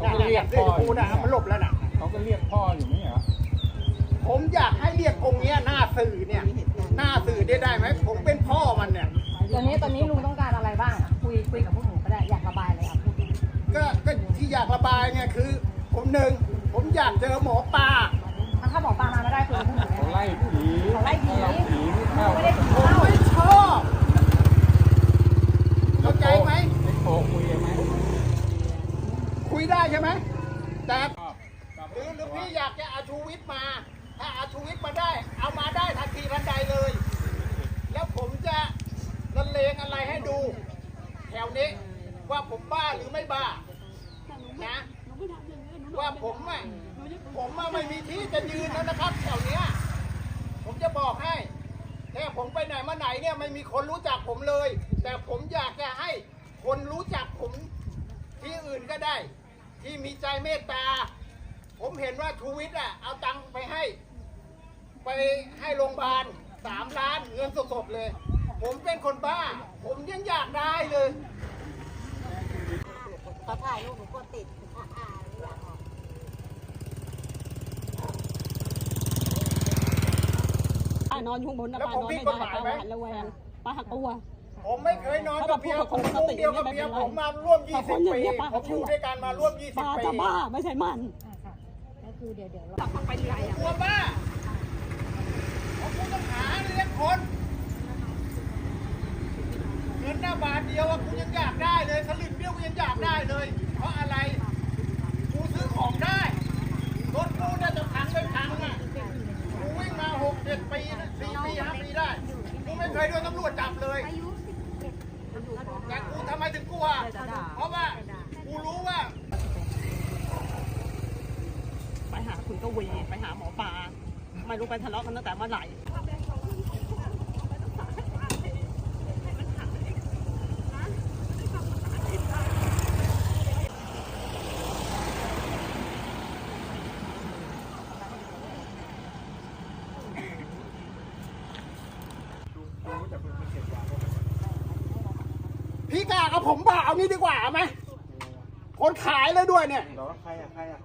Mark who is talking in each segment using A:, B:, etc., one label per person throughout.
A: เขาก็เรียกพ่ออยู่
B: นะมันหลบแล้วน่ะ
A: เขาก็เรียกพ่ออยู่ไม่เหรอ
B: ผมอยากให้เรียกองค์เนี้ยหน้าสื่อเนี่ยหน้าสื่อได้ได้ไหมผมเป็นพ่อมันเนี่ย
C: ตอนนี้ตอนนี้ลุงต้องการอะไรบ้างอะคุยคุยกับพวกหนูก็ได้อยากระบายอะไรอะพูดดิ
B: ก็ก็ที่อยากระบายไงคือ ผมหนึ่งผมอยากเจอหมอปลา
C: อะถ้าบอกปลามาไม่ได้คุยกับพวกหนู
A: เขา
C: ได้
A: ไล่ผี
C: เขาไล่ผี
A: เราผีไม่เข้า
C: ไม่ได้ผี
B: ผม
C: เข้า
B: ไม่ชอบเข้าใจไหม
A: ไม่โทรคุยไหม
B: คุยได้ใช่ไหมแต่
A: ชอบชอบ
B: หรือหรือพี่อยากจะเอาชูวิทย์มา ถ้าเอาชูวิทย์มาได้ เอามาได้ทันทีทันใดเลย แล้วผมจะบรรเลงอะไรให้ดู แถวนี้ว่าผมบ้าหรือไม่บ้านะว่าผมอะผมอะไม่มีที่จะยืนแล้วนะครับแถวเนี้ยผมจะบอกให้แต่ผมไปไหนมาไหนเนี่ยไม่มีคนรู้จักผมเลย แต่ผมอยากจะให้คนรู้จักผมที่อื่นก็ได้ ที่มีใจเมตตา ผมเห็นว่าชูวิทย์อะเอาตังค์ไปให้ ไปให้โรงพยาบาลสามล้านเงินสดๆเลย ผมเป็นคนบ้า ผมยังอยากได้เลย
D: เขาถ่ายรูปหนูกดติดอ่าอ่าไม่อยากออก
E: ป้านอนอยู่ข้างบนนะ
B: แล้ว
E: ป้า
B: ผม
E: นอน
B: ผิ
E: ไม่
B: ดก
E: ได้
B: ฎหมาย
E: ป้า
B: ไหม
E: หวาดระแวงป้าหักกลัว
B: ผมไม่เคยนอนกับเมียผมมุ้งเดียวกับเมียผมมาร่วม 20 ปี ผมอยู่ด้วยกันมาร่วม
E: ป้า
B: 20 ปี
E: จะบ้าไม่ใช่มัน
C: อะค่ะก็คือเดี๋ยวเดี๋ยว
E: จับมันไปที่ไรอะ
B: กลัวบ้าผมกูต้องหาเลี้ยงคนเงินหน้าบาทเดียวอะกูยังอยากได้เลยสลึงเดียวกูยังอยากได้เลย เพราะอะไร กูซื้อของได้ รถกูน่าจะพังไม่พังอะ กูวิ่งมาหกเจ็ดปีนะสี่ปีห้าปีได้ กูไม่เคยโดนตำรวจจับเลย แต่กูทำไมถึงกลัว เพราะว่ากูรู้ว่า
E: ไปหาคุณกวีไปหาหมอปลาไม่รู้ไปทะเลาะกันตั้งแต่เมื่อไหร่
B: พี่กล้ากับผมบ้าเอานี้ดีกว่าเอาไหมคนขายเลยด้วยเนี่ย
F: เหรอใครอะใครอะ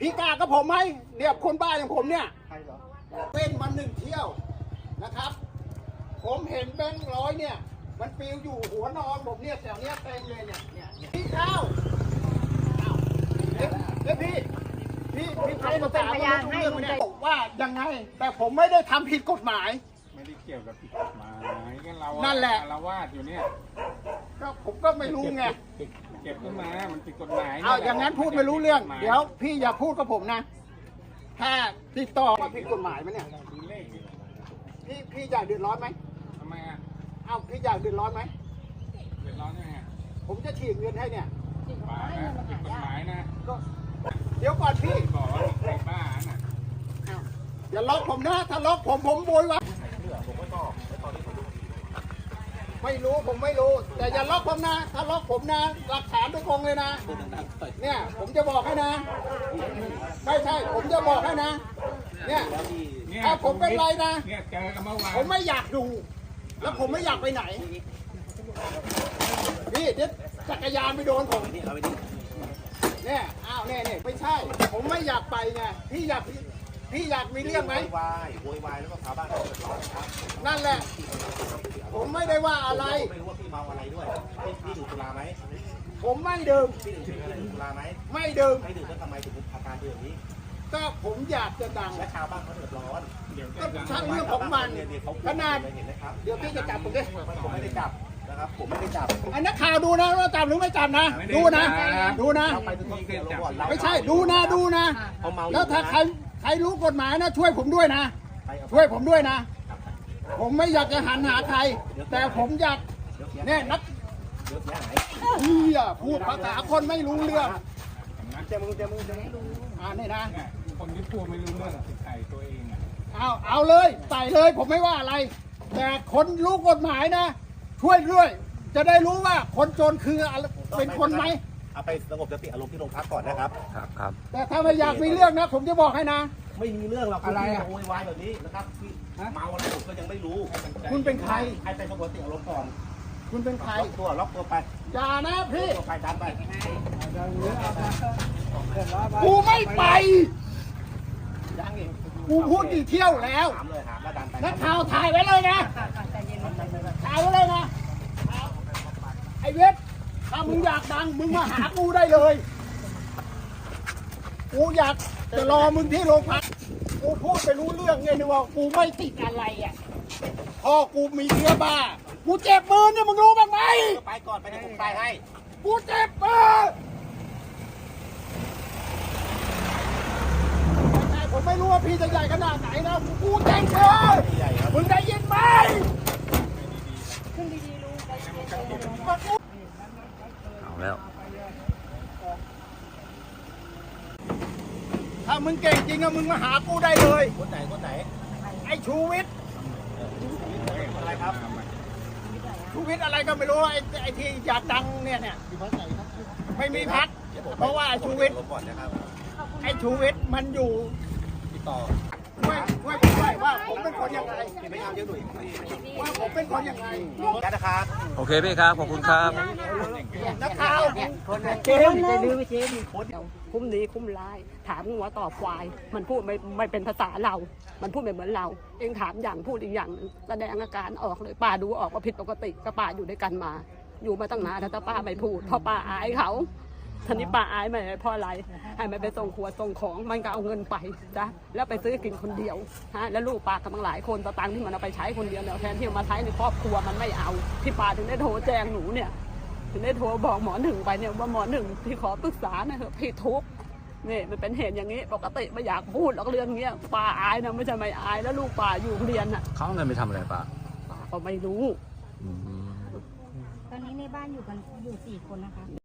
B: พี่กล้ากับผมไหมเนี่ยคนบ้าอย่างผมเนี่ย
F: ใครเหรอ
B: เป็นมาหนึ่งเที่ยวนะครับ ผมเห็นแบงค์ร้อยเนี่ย มันปลิวอยู่หัวนอนผมเนี่ยแถวเนี้ยเต็มเลยเนี่ยเนี่ยเนี่ยพี่เข้าอ้าวเดี๋ยวเดี๋ยวพี่พี่พี่ใช้ภาษาไม่รู้เรื่องเนี่ยบอกว่ายังไง แต่ผมไม่ได้ทำผิดกฎหมาย
A: ไม่ได้เกี่ยวกับผิดกฎหมายก็เรา
B: นั่
A: นั่
B: นแหละ
A: เราวาดอยู่เนี่ย
B: ก็ผมก็ไม่รู้ไง
A: เก็บเก็บขึ้นมา มันผิดกฎหมาย
B: เอาอย่างนั้นพูดไม่รู้เรื่อง เดี๋ยวพี่อย่าพูดกับผมนะ ถ้าติดต่อมาผิดกฎหมายไหมเนี่ย
A: ดูเลขดิ
B: พี่พี่อยากเดือดร้อนไหม
A: ทำไมอะ
B: เอ้าพี่อยากเดือดร้อนไหม
A: เดือดร้อนยังไง
B: ผมจะฉีกเงินให้เนี่ย
A: บ้านะผิดกฎหมายนะ
B: ก็เดี๋ยวก่อนพี่
A: บอกว่าใครบ้าน่ะ
B: อ้าวอย่าล็อกผมนะ ถ้าล็อกผมผมโวยวาย ไม่รู้ผมไม่รู้ แต่อย่าล็อกผมนะ ถ้าล็อกผมนะ หลักฐานทุกองเลยนะ เนี่ย ผมจะบอกให้นะ ไม่ใช่ ผมจะบอกให้นะ เนี่ย
A: เนี่ย
B: ถ้าผมเป็นไรนะ ผมไม่อยากดู แล้วผมไม่อยากไปไหนนี่เดี๋ยวจักรยานไปโดนผมเนี่ย อ้าวเนี่ยเนี่ยไม่ใช่ ผมไม่อยากไปไง พี่อยาก พี่อยากมีเรื่องไหม
F: โวยวายโวยวายแล้วก็พาบ้านเขาเดือดร้อนครับ
B: นั่นแหละ ผมไม่ได้ว่าอะไร
F: ไม่รู้ว่าพี่เมาอะไรด้วยพี่พี่ดื่มสุราไหม
B: ผมไม่ดื่ม
F: พี่ดื่มพี่ดื่มสุราไหม
B: ไม่ดื่ม
F: ไม่ดื่มแล้วทำไมถึงอาการเป็นแบบนี้
B: ก็ผมอยากจะดัง
F: และชาวบ้านเขาเดือดร้อน
A: เดี๋ยว
B: ก็
A: จะ
B: ช่างเรื่องของมัน
F: เนี่ยเนี่ยเขา
B: ขนาด
F: เห็นไหมครับ
B: เดี๋ยวพี่จะจับผมดิ
F: ผมไม่ได้จับนะครับ ผมไม่ได้จับ
B: ไอ้นักข่าวดูนะว่าจับหรือไม่จับนะดูนะดูนะ
F: เราไปถึงที่เกิดเหตุก่อนเรา
B: ไม่ใช่ดูนะดูนะ
F: เขาเมาอยู่
B: แล้วถ้าใคร
F: นะ
B: ใครรู้กฎหมายนะช่วยผมด้วยนะ
F: ไปเอา
B: ช่วยผมด้วยนะ ผมไม่อยากจะหันหาใคร แต่ผมอยากเนี่ยนัก
F: เดี๋ยวเสียหาย
B: เฮียพูดภาษาคนไม่รู้เรื่อง
F: เจ้ามือเจ้ามือเจ้ามือ
B: อ่านี่นะ
A: เนี่ยคนที่พูดไม่รู้เรื่องอะคือใครตัวเองอะ
B: เอาเอาเลยใส่เลยผมไม่ว่าอะไร แต่คนรู้กฎหมายนะ ช่วยด้วย จะได้รู้ว่าคนจนคืออะไรเป็นคนไหม
F: เอาไปสงบสติอารมณ์ที่โรงพักก่อนนะครับ
B: แต่ถ้าไม่อยากมีเรื่องนะ ผมจะบอกให้นะ
F: ไม่มีเรื่องหรอก
B: อะไรอะ
F: โวยวายแบบนี้นะครับที่เมาอะไรผมก็ยังไม่รู้
B: คุณเป็นใคร
F: ใครไปสงบสติอารมณ์ก่อน
B: คุณเป็นใคร
F: ล็อกตัวล็อกตัวไป
B: อย่านะพี่
F: ตัวไปดันไป
B: ผกูไม่ไป
F: ยังอีก
B: กูพูดกี่เที่ยวแล้ว
F: ถามเลยถามแล้วดันไป
B: นักข่าวถ่ายไว้เลยนะถ่ายไว้เลยนะไอ้เวท ถ้ามึงอยากดังมึงมาหากูได้เลย กูอยากจะรอมึงที่โรงพัก กูพูดไปรู้เรื่องไงนี่ว่ากูไม่ติดอะไรอะพ่อกูมีเชื้อบ้า กูเจ็บมือเนี่ยมึงรู้บ้างไหม
F: ไปก่อนไปเดี๋ยวผมไปให้
B: กูเจ็บมือแต่ผมไม่รู้ว่าพี่จะใหญ่ขนาดไหนนะกูเจ็บมือ
F: ใหญ่ครับ
B: มึงได้ยินไหม
G: เอา แล้ว
B: ถ้ามึงเก่งจริงอะมึงมาหากูได้เลย
F: คนไหนคนไหน
B: ไอ้ชูวิทย์
F: อะไรครับ
B: ชูวิทย์อะไรก็ไม่รู้ไอ้ไอ้ที่อยากดังเนี่ยเนี่ยไม่มีพักเพราะว่าไอ้ชูวิทย์
F: ลบก่อนนะครับ
B: ไอ้ชูวิทย์มันอยู่
F: ติดต่อ
B: ช่วยช่วยผมด้วยว่าผมเป็นคนยังไง
F: พี่ ไม่เอาเยอะหน่อย
B: ว่าผมเป็นคนยังไง
F: กันนะครับ
G: โอเคพี่ครับ ขอบคุณครับ
B: นักข่าว
E: เจมจะดื้อเจมคุ้มดีคุ้มร้าย ถามหัวตอบควาย มันพูดไม่ไม่เป็นภาษาเรา มันพูดไม่เหมือนเรา เองถามอย่างพูดอีกอย่างหนึ่งแสดงอาการออกเลยป้าดูออกว่าผิดปกติก็ป้าอยู่ด้วยกันมา อยู่มาตั้งนานแต่ป้าไม่พูดเพราะป้าอายเขา ทีนี้ป้าอายไม่เพราะอะไรให้มันไปส่งขวดส่งของมันก็เอาเงินไปจ้ะแล้วไปซื้อกินคนเดียวฮะแล้วลูกป้ากับทั้งหลายคนสตังค์ที่มันเอาไปใช้คนเดียวเนี่ยแทนที่จะมาใช้ในครอบครัวมันไม่เอาที่ป้าถึงได้โทรแจ้งหนูเนี่ยถึงได้โทรบอกหมอหนึ่งไปเนี่ยว่าหมอหนึ่งที่ขอปรึกษานะเถอะพี่ทุกข์นี่มันเป็นเหตุอย่างนี้ปกติไม่อยากพูดหรอกเรื่องเงี้ยป้าอายนะไม่ใช่ไม่อายแล้วลูกป้าอยู่โรงเรียนน่ะ
G: เขาเอาเงินไปทำอะไรป่ะ
E: ป้าก็ไม่รู้
G: อืม
C: ตอนนี้ในบ้านอยู่กันอยู่สี่คนนะคะ